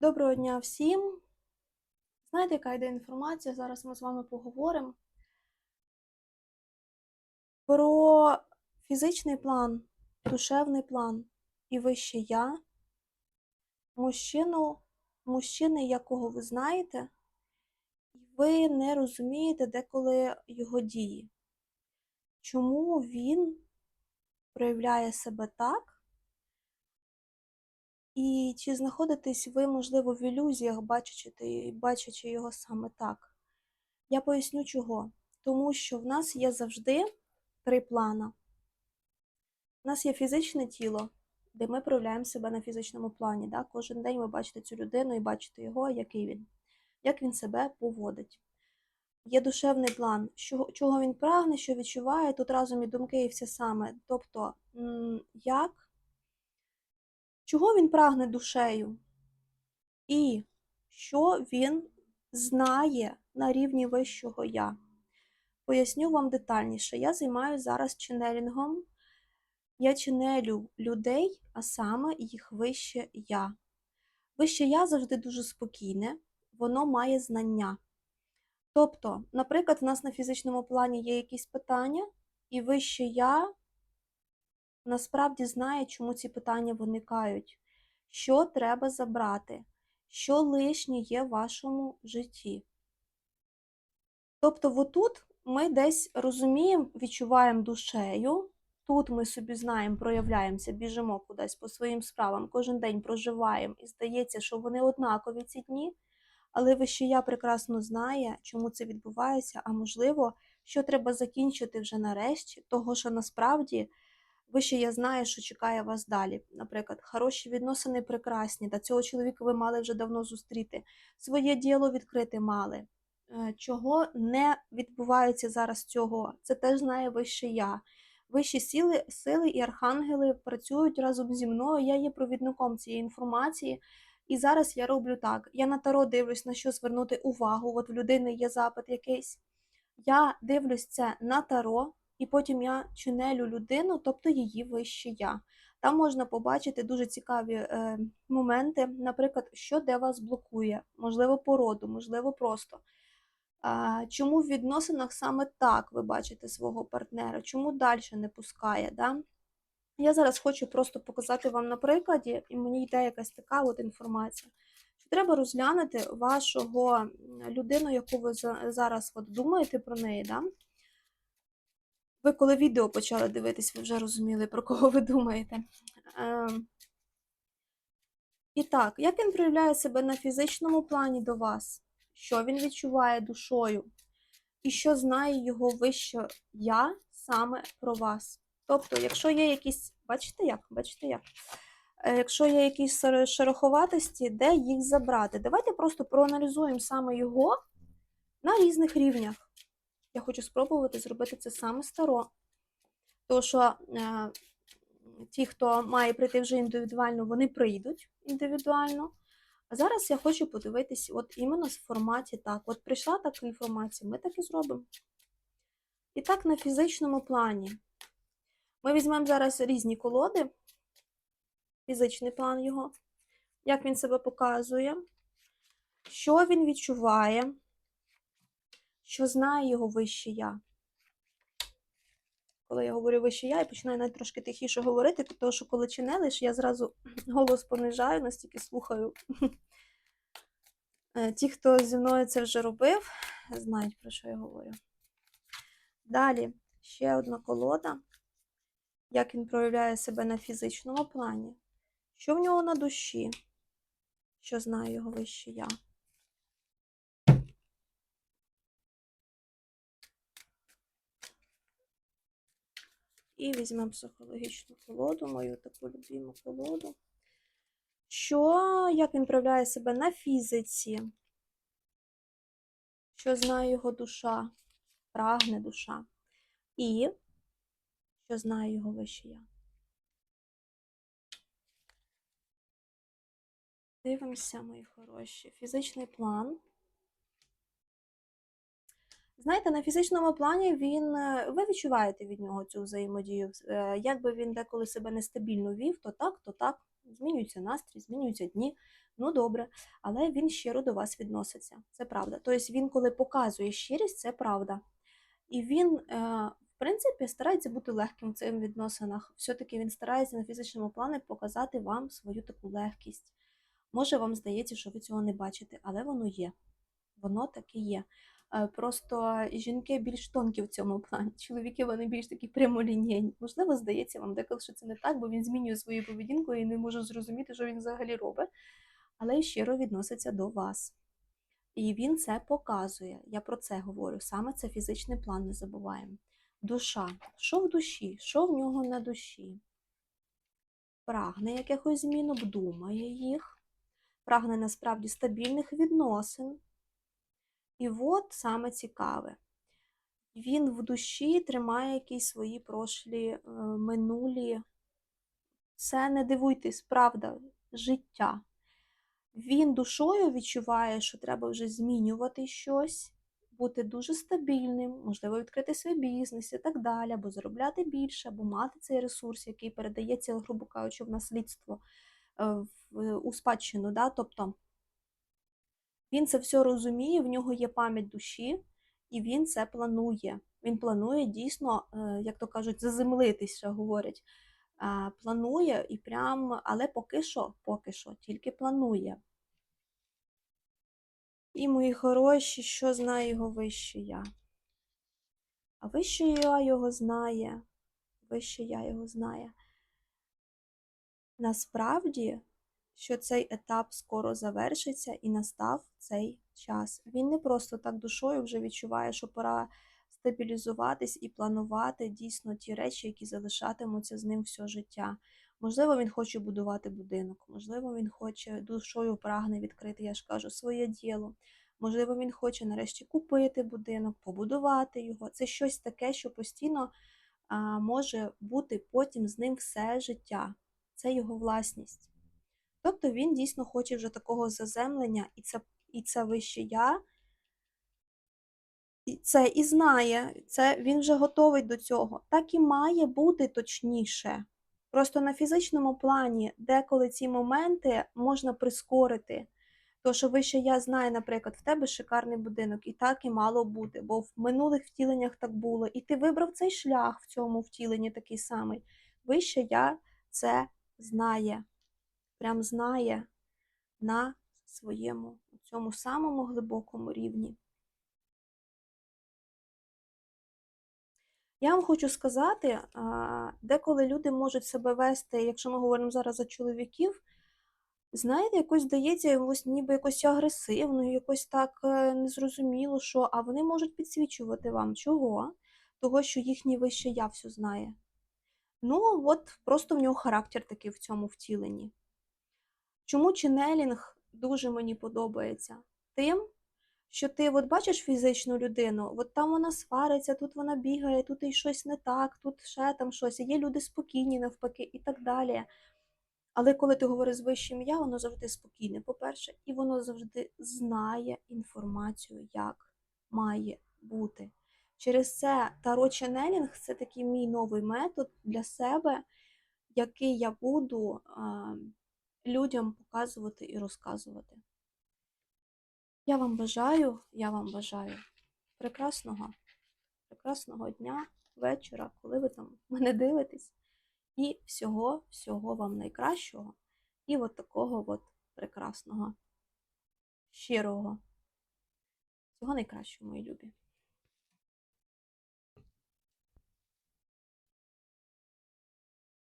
Доброго дня всім. Знаєте, яка йде інформація? Зараз ми з вами поговоримо про фізичний план, душевний план і вище я, мужчину, мужчини, якого ви знаєте, і ви не розумієте деколи його дії. Чому він проявляє себе так? І чи знаходитесь ви, можливо, в ілюзіях, бачачи, бачачи його саме так? Я поясню чого. Тому що в нас є завжди три плана. У нас є фізичне тіло, де ми проявляємо себе на фізичному плані. Да? Кожен день ви бачите цю людину і бачите його, який він, як він себе поводить. Є душевний план, що, чого він прагне, що відчуває, тут разом і думки, і все саме. Тобто, як чого він прагне душею, і що він знає на рівні вищого я. Поясню вам детальніше. Я займаюся зараз ченелінгом. Я ченелю людей, а саме їх вище я. Вище я завжди дуже спокійне, воно має знання. Тобто, наприклад, в нас на фізичному плані є якісь питання, і вище я насправді знає, чому ці питання виникають, що треба забрати, що лишнє є в вашому житті. Тобто, отут ми десь розуміємо, відчуваємо душею, тут ми собі знаємо, проявляємося, біжимо кудись по своїм справам, кожен день проживаємо, і здається, що вони однакові ці дні. Але вище я прекрасно знає, чому це відбувається, а можливо, що треба закінчити вже нарешті, того що насправді вище я знаю, що чекає вас далі. Наприклад, хороші відносини прекрасні, та цього чоловіка ви мали вже давно зустріти, своє діло відкрити мали. Е, Чого не відбувається зараз цього? Це теж знає вище я. Вищі сили, сили і архангели працюють разом зі мною. Я є провідником цієї інформації. І зараз я роблю так: я на таро дивлюсь, на що звернути увагу. От в людини є запит якийсь. Я дивлюсь це на таро, і потім я чунелю людину, тобто її вище я. Там можна побачити дуже цікаві е, моменти, наприклад, що де вас блокує, можливо, породу, можливо, просто. А, чому в відносинах саме так ви бачите свого партнера, чому далі не пускає. Да? Я зараз хочу просто показати вам на прикладі, і мені йде якась така от інформація. Що треба розглянути вашого людину, яку ви зараз от думаєте про неї. Да? Ви коли відео почали дивитись, ви вже розуміли, про кого ви думаєте. Ем, І так, як він проявляє себе на фізичному плані до вас? Що він відчуває душою? І що знає його вище я саме про вас? Тобто, якщо є якісь, бачите як? Бачите як? Е, Якщо є якісь шер- шероховатості, де їх забрати? Давайте просто проаналізуємо саме його на різних рівнях. Я хочу спробувати зробити це саме старо. Тому що е, ті, хто має прийти вже індивідуально, вони прийдуть індивідуально. А зараз я хочу подивитись, от іменно в форматі так. От прийшла така інформація, ми так і зробимо. І так, на фізичному плані. Ми візьмемо зараз різні колоди, фізичний план його, як він себе показує, що він відчуває, що знає його вище я. Коли я говорю вище я, я починаю навіть трошки тихіше говорити, тому що коли чинелиш, я зразу голос понижаю, настільки слухаю. Е, Ті, хто зі мною це вже робив, знають, про що я говорю. Далі ще одна колода, як він проявляє себе на фізичному плані, що в нього на душі, що знає його вище я. І візьмемо психологічну колоду, мою таку любиму колоду. Що, як він проявляє себе на фізиці? Що знає його душа, прагне душа. І що знає його вище я. Дивимося, мої хороші. Фізичний план. Знаєте, на фізичному плані він, е, ви відчуваєте від нього цю взаємодію. Е, Якби він деколи себе нестабільно вів, то так, то так. змінюється настрій, змінюються дні. Ну добре, але він щиро до вас відноситься. Це правда. Тобто він, коли показує щирість, це правда. І він, е, в принципі, старається бути легким в цих відносинах. Все-таки він старається на фізичному плані показати вам свою таку легкість. Може, вам здається, що ви цього не бачите, але воно є. Воно таки є. Е, Просто жінки більш тонкі в цьому плані. Чоловіки вони більш такі прямолінійні. Можливо, здається вам деколи, що це не так, бо він змінює свою поведінку і не може зрозуміти, що він взагалі робить, але щиро відноситься до вас. І він це показує. Я про це говорю. Саме це фізичний план, не забуваємо. Душа. Що в душі? Що в нього на душі? Прагне якихось змін, обдумає їх, прагне насправді стабільних відносин. І от саме цікаве. Він в душі тримає якісь свої прошлі е, минулі. Це не дивуйтесь, правда, життя. Він душою відчуває, що треба вже змінювати щось, бути дуже стабільним, можливо, відкрити свій бізнес і так далі, або заробляти більше, або мати цей ресурс, який передається, грубо кажучи, в наслідство е, в, у спадщину. Да? Тобто він це все розуміє, в нього є пам'ять душі, і він це планує. Він планує дійсно, е, як то кажуть, заземлитись, ще говорять. Планує і прям, але поки що, поки що, тільки планує. І мої хороші, що знає його вище я? А вище я його знає, вище я його знає. Насправді, що цей етап скоро завершиться і настав цей час. Він не просто так душою вже відчуває, що пора стабілізуватись і планувати дійсно ті речі, які залишатимуться з ним все життя. Можливо, він хоче будувати будинок, можливо, він хоче душою прагне відкрити, я ж кажу, своє діло. Можливо, він хоче нарешті купити будинок, побудувати його. Це щось таке, що постійно а, може бути потім з ним все життя. Це його власність. Тобто він дійсно хоче вже такого заземлення, і це, і це вище я. І це і знає, це він вже готовий до цього. Так і має бути точніше. Просто на фізичному плані деколи ці моменти можна прискорити. То, що вище я знаю, наприклад, в тебе шикарний будинок, і так і мало бути, бо в минулих втіленнях так було, і ти вибрав цей шлях в цьому втіленні такий самий. Вище я це знає, прям знає на своєму цьому самому глибокому рівні. Я вам хочу сказати, деколи люди можуть себе вести, якщо ми говоримо зараз за чоловіків, знаєте, якось здається, якось ніби якось агресивно, якось так е, незрозуміло, що, а вони можуть підсвічувати вам. Чого? Того, що їхнє вище я все знає. Ну, от просто в нього характер такий в цьому втіленні. Чому ченелінг дуже мені подобається? Тим, що ти от бачиш фізичну людину, от там вона свариться, тут вона бігає, тут і щось не так, тут ще там щось. Є люди спокійні навпаки і так далі. Але коли ти говориш з вищим я, воно завжди спокійне, по-перше, і воно завжди знає інформацію, як має бути. Через це таро ченелінг це такий мій новий метод для себе, який я буду людям показувати і розказувати. Я вам бажаю, я вам бажаю прекрасного, прекрасного дня, вечора, коли ви там мене дивитесь. І всього, всього вам найкращого. І от такого от прекрасного, щирого. Всього найкращого, мої любі.